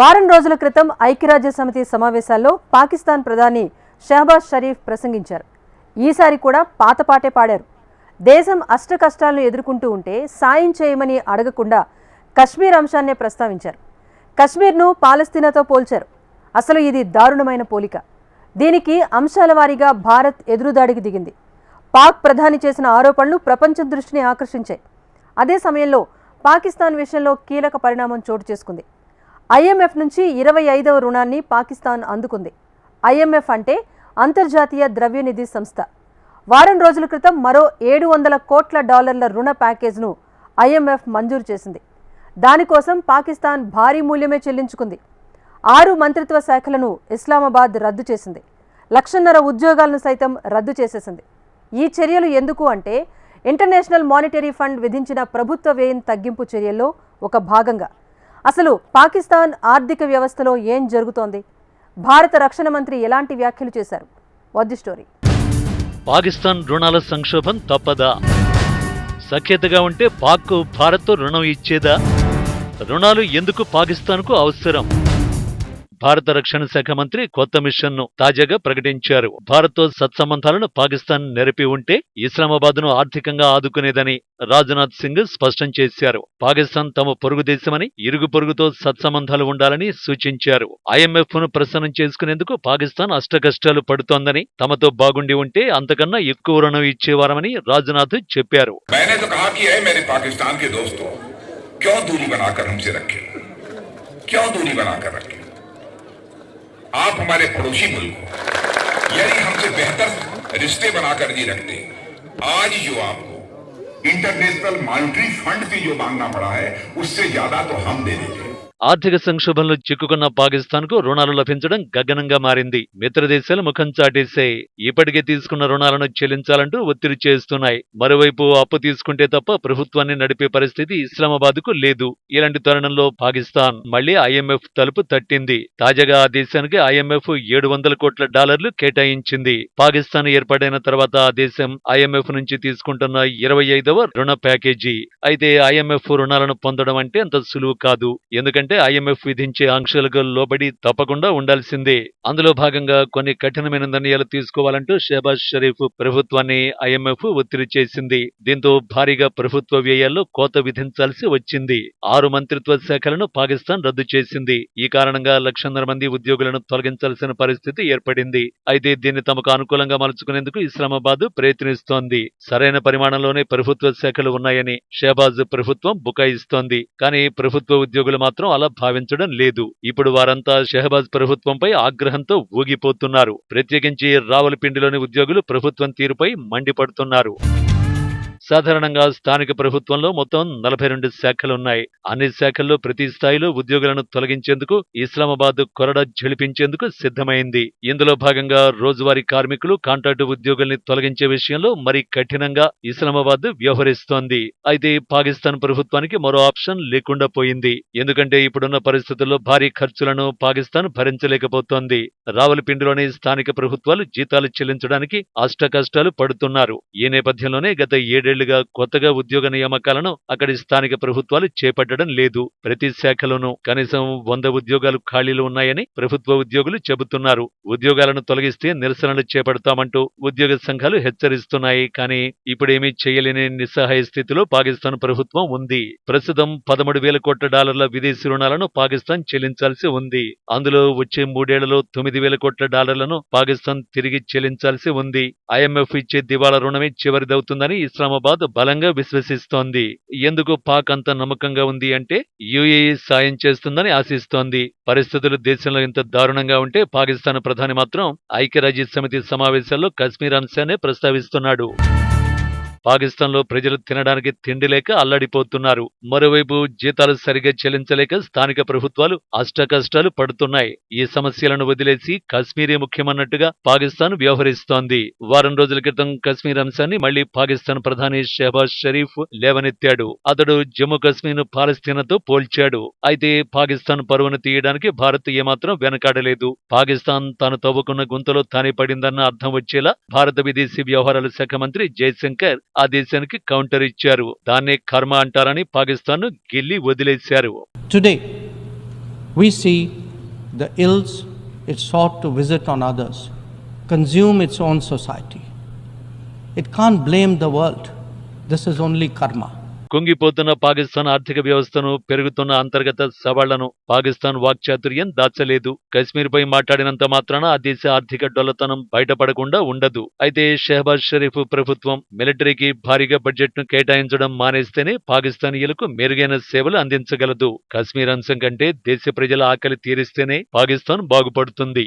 వారం రోజుల క్రితం ఐక్యరాజ్య సమితి సమావేశాల్లో పాకిస్తాన్ ప్రధాని షహబాజ్ షరీఫ్ ప్రసంగించారు. ఈసారి కూడా పాత పాటే పాడారు. దేశం అష్ట కష్టాలను ఎదుర్కొంటూ ఉంటే సాయం చేయమని అడగకుండా కశ్మీర్ అంశాన్నే ప్రస్తావించారు. కశ్మీర్ను పాలస్తీనాతో పోల్చారు. అసలు ఇది దారుణమైన పోలిక. దీనికి అంశాల వారీగా భారత్ ఎదురుదాడికి దిగింది. పాక్ ప్రధాని చేసిన ఆరోపణలు ప్రపంచం దృష్టిని ఆకర్షించాయి. అదే సమయంలో పాకిస్తాన్ విషయంలో కీలక పరిణామం చోటు చేసుకుంది. ఐఎంఎఫ్ నుంచి ఇరవై ఐదవ రుణాన్ని పాకిస్తాన్ అందుకుంది. ఐఎంఎఫ్ అంటే అంతర్జాతీయ ద్రవ్యనిధి సంస్థ. వారం రోజుల క్రితం మరో ఏడు వందల కోట్ల డాలర్ల రుణ ప్యాకేజ్ను ఐఎంఎఫ్ మంజూరు చేసింది. దానికోసం పాకిస్తాన్ భారీ మూల్యమే చెల్లించుకుంది. ఆరు మంత్రిత్వ శాఖలను ఇస్లామాబాద్ రద్దు చేసింది. లక్షన్నర ఉద్యోగాలను సైతం రద్దు చేసేసింది. ఈ చర్యలు ఎందుకు అంటే ఇంటర్నేషనల్ మానిటరీ ఫండ్ విధించిన ప్రభుత్వ వ్యయం తగ్గింపు చర్యల్లో ఒక భాగంగా. అసలు పాకిస్తాన్ ఆర్థిక వ్యవస్థలో ఏం జరుగుతోంది? భారత రక్షణ మంత్రి ఎలాంటి వ్యాఖ్యలు చేశారు? వద్ది స్టోరీ. పాకిస్తాన్ రుణాల సంక్షోభం తప్పదా? సఖ్యతగా ఉంటే పాక్ భారత్ రుణం ఇచ్చేదా? రుణాలు ఎందుకు పాకిస్తాన్కు అవసరం? భారత రక్షణ శాఖ మంత్రి కొత్త మిషన్ ను తాజాగా ప్రకటించారు భారత్తో సత్సంబంధాలను పాకిస్తాన్ నెరపి ఉంటే ఇస్లామాబాద్ ను ఆర్థికంగా ఆదుకునేదని రాజ్నాథ్ సింగ్ స్పష్టం చేశారు పాకిస్తాన్ తమ పొరుగు దేశమని ఇరుగు పొరుగుతో సత్సంబంధాలు ఉండాలని సూచించారు ఐఎంఎఫ్ ను ప్రసన్నం చేసుకునేందుకు పాకిస్తాన్ అష్టకష్టాలు పడుతోందని తమతో బాగుండి ఉంటే అంతకన్నా ఎక్కువ రుణం ఇచ్చేవారమని రాజ్నాథ్ చెప్పారు मैंने तो कहा कि है मेरे पाकिस्तान के दोस्तों क्यों दूरी बनाकर हमसे रखे क्यों दूरी बनाकर रखे आप हमारे पड़ोसी मुल्क यानी हमसे बेहतर रिश्ते बनाकर नहीं रखते आज जो आपको इंटरनेशनल मॉनिटरी फंड से जो मांगना पड़ा है, उससे ज़्यादा तो हम दे देते ఆర్థిక సంక్షోభంలో చిక్కుకున్న పాకిస్తాన్కు రుణాలు లభించడం గగనంగా మారింది. మిత్ర దేశాలు ముఖం చాటేసే ఇప్పటికే తీసుకున్న రుణాలను చెల్లించాలంటూ ఒత్తిడి చేస్తున్నాయి. మరోవైపు అప్పు తీసుకుంటే తప్ప ప్రభుత్వాన్ని నడిపే పరిస్థితి ఇస్లామాబాద్కు లేదు. ఇలాంటి తరుణంలో పాకిస్తాన్ మళ్ళీ ఐఎంఎఫ్ తలుపు తట్టింది. తాజాగా ఆ దేశానికి ఐఎంఎఫ్ ఏడు వందల కోట్ల డాలర్లు కేటాయించింది. పాకిస్తాన్ ఏర్పాటైన తర్వాత ఆ దేశం ఐఎంఎఫ్ నుంచి తీసుకుంటున్న ఇరవై ఐదవ రుణ ప్యాకేజీ. అయితే ఐఎంఎఫ్ రుణాలను పొందడం అంటే అంత సులువు కాదు. ఎందుకంటే ఐఎంఎఫ్ విధించే ఆంక్షలకు లోబడి తప్పకుండా ఉండాల్సిందే. అందులో భాగంగా కొన్ని కఠినమైన నిర్ణయాలు తీసుకోవాలంటూ షేబాజ్ షరీఫ్ ప్రభుత్వాన్ని ఐఎంఎఫ్ ఒత్తిడి చేసింది. దీంతో భారీగా ప్రభుత్వ వ్యయాల్లో కోత విధించాల్సి వచ్చింది. ఆరు మంత్రిత్వ శాఖలను పాకిస్తాన్ రద్దు చేసింది. ఈ కారణంగా లక్షన్నర మంది ఉద్యోగులను తొలగించాల్సిన పరిస్థితి ఏర్పడింది. అయితే దీన్ని తమకు అనుకూలంగా మలుచుకునేందుకు ఇస్లామాబాద్ ప్రయత్నిస్తోంది. సరైన పరిమాణంలోనే ప్రభుత్వ శాఖలు ఉన్నాయని షేబాజ్ ప్రభుత్వం బుకాయిస్తోంది. కానీ ప్రభుత్వ ఉద్యోగులు మాత్రం అలా భావించడం లేదు. ఇప్పుడు వారంతా షహబాజ్ ప్రభుత్వంపై ఆగ్రహంతో ఊగిపోతున్నారు. ప్రత్యేకించి రావలపిండిలోని ఉద్యోగులు ప్రభుత్వం తీరుపై మండిపడుతున్నారు. సాధారణంగా స్థానిక ప్రభుత్వంలో మొత్తం నలభై రెండు శాఖలున్నాయి అన్ని శాఖల్లో ప్రతి స్థాయిలో ఉద్యోగులను తొలగించేందుకు ఇస్లామాబాద్ కొరడ ఝళిపించేందుకు సిద్ధమైంది. ఇందులో భాగంగా రోజువారీ కార్మికులు కాంట్రాక్టు ఉద్యోగుల్ని తొలగించే విషయంలో మరి కఠినంగా ఇస్లామాబాద్ వ్యవహరిస్తోంది. అయితే పాకిస్తాన్ ప్రభుత్వానికి మరో ఆప్షన్ లేకుండా పోయింది. ఎందుకంటే ఇప్పుడున్న పరిస్థితుల్లో భారీ ఖర్చులను పాకిస్తాన్ భరించలేకపోతోంది. రావలపిండిలోని స్థానిక ప్రభుత్వాలు జీతాలు చెల్లించడానికి అష్ట కష్టాలు పడుతున్నారు. ఈ నేపథ్యంలోనే గత ఏడే రెండేళ్ళుగా కొత్తగా ఉద్యోగ నియామకాలను అక్కడి స్థానిక ప్రభుత్వాలు చేపట్టడం లేదు. ప్రతి శాఖలోనూ కనీసం వంద ఉద్యోగాలు ఖాళీలు ఉన్నాయని ప్రభుత్వ ఉద్యోగులు చెబుతున్నారు. ఉద్యోగాలను తొలగిస్తే నిరసనలు చేపడతామంటూ ఉద్యోగ సంఘాలు హెచ్చరిస్తున్నాయి. కానీ ఇప్పుడేమీ చేయలేని నిస్సహాయ స్థితిలో పాకిస్తాన్ ప్రభుత్వం ఉంది. ప్రస్తుతం పదమూడు వేల కోట్ల డాలర్ల విదేశీ రుణాలను పాకిస్తాన్ చెల్లించాల్సి ఉంది. అందులో వచ్చే మూడేళ్ళలో తొమ్మిది వేల కోట్ల డాలర్లను పాకిస్తాన్ తిరిగి చెల్లించాల్సి ఉంది. ఐఎంఎఫ్ ఇచ్చే దివాళా రుణమే చివరిదవుతుందని ఇస్లామాబాద్ బలంగా విశ్వసిస్తోంది. ఎందుకు పాక్ అంత నమ్మకంగా ఉంది అంటే యుఏఈ సాయం చేస్తుందని ఆశిస్తోంది. పరిస్థితులు దేశంలో ఇంత దారుణంగా ఉంటే పాకిస్తాన్ ప్రధాని మాత్రం ఐక్యరాజ్య సమితి సమావేశాల్లో కశ్మీర్ అంశాన్ని ప్రస్తావిస్తున్నాడు. పాకిస్తాన్లో ప్రజలు తినడానికి తిండి లేక అల్లడిపోతున్నారు. మరోవైపు జీతాలు సరిగా చెల్లించలేక స్థానిక ప్రభుత్వాలు అష్టకష్టాలు పడుతున్నాయి. ఈ సమస్యలను వదిలేసి కశ్మీరీ ముఖ్యమన్నట్టుగా పాకిస్తాన్ వ్యవహరిస్తోంది. వారం రోజుల క్రితం కశ్మీర్ అంశాన్ని మళ్ళీ పాకిస్తాన్ ప్రధాని షెహబాజ్ షరీఫ్ లేవనెత్తాడు. అతడు జమ్మూ కశ్మీర్ పాలస్తీనాతో పోల్చాడు. అయితే పాకిస్తాన్ పరువును తీయడానికి భారత్ ఏమాత్రం వెనకాడలేదు. పాకిస్తాన్ తాను తవ్వుకున్న గుంతలో తానే పడిందన్న అర్థం వచ్చేలా భారత విదేశీ వ్యవహారాల శాఖ మంత్రి జయశంకర్ ఆ దేశానికి కౌంటర్ ఇచ్చారు దాన్నే కర్మ అంటారని పాకిస్తాన్ గిల్లి వదిలేశారు Today, We see the ills it sought to visit on others, consume its own society. It can't blame the world. This is only karma. కుంగిపోతున్న పాకిస్తాన్ ఆర్థిక వ్యవస్థను పెరుగుతున్న అంతర్గత సవాళ్ళను పాకిస్తాన్ వాక్చాతుర్యం దాచలేదు. కశ్మీర్పై మాట్లాడినంత మాత్రాన ఆ దేశ ఆర్థిక డొల్లతనం బయటపడకుండా ఉండదు. అయితే షెహబాజ్ షరీఫ్ ప్రభుత్వం మిలిటరీకి భారీగా బడ్జెట్ను కేటాయించడం మానేస్తేనే పాకిస్తానీయులకు మెరుగైన సేవలు అందించగలదు. కశ్మీర్ అంశం కంటే దేశ ప్రజల ఆకలి తీరిస్తేనే పాకిస్తాన్ బాగుపడుతుంది.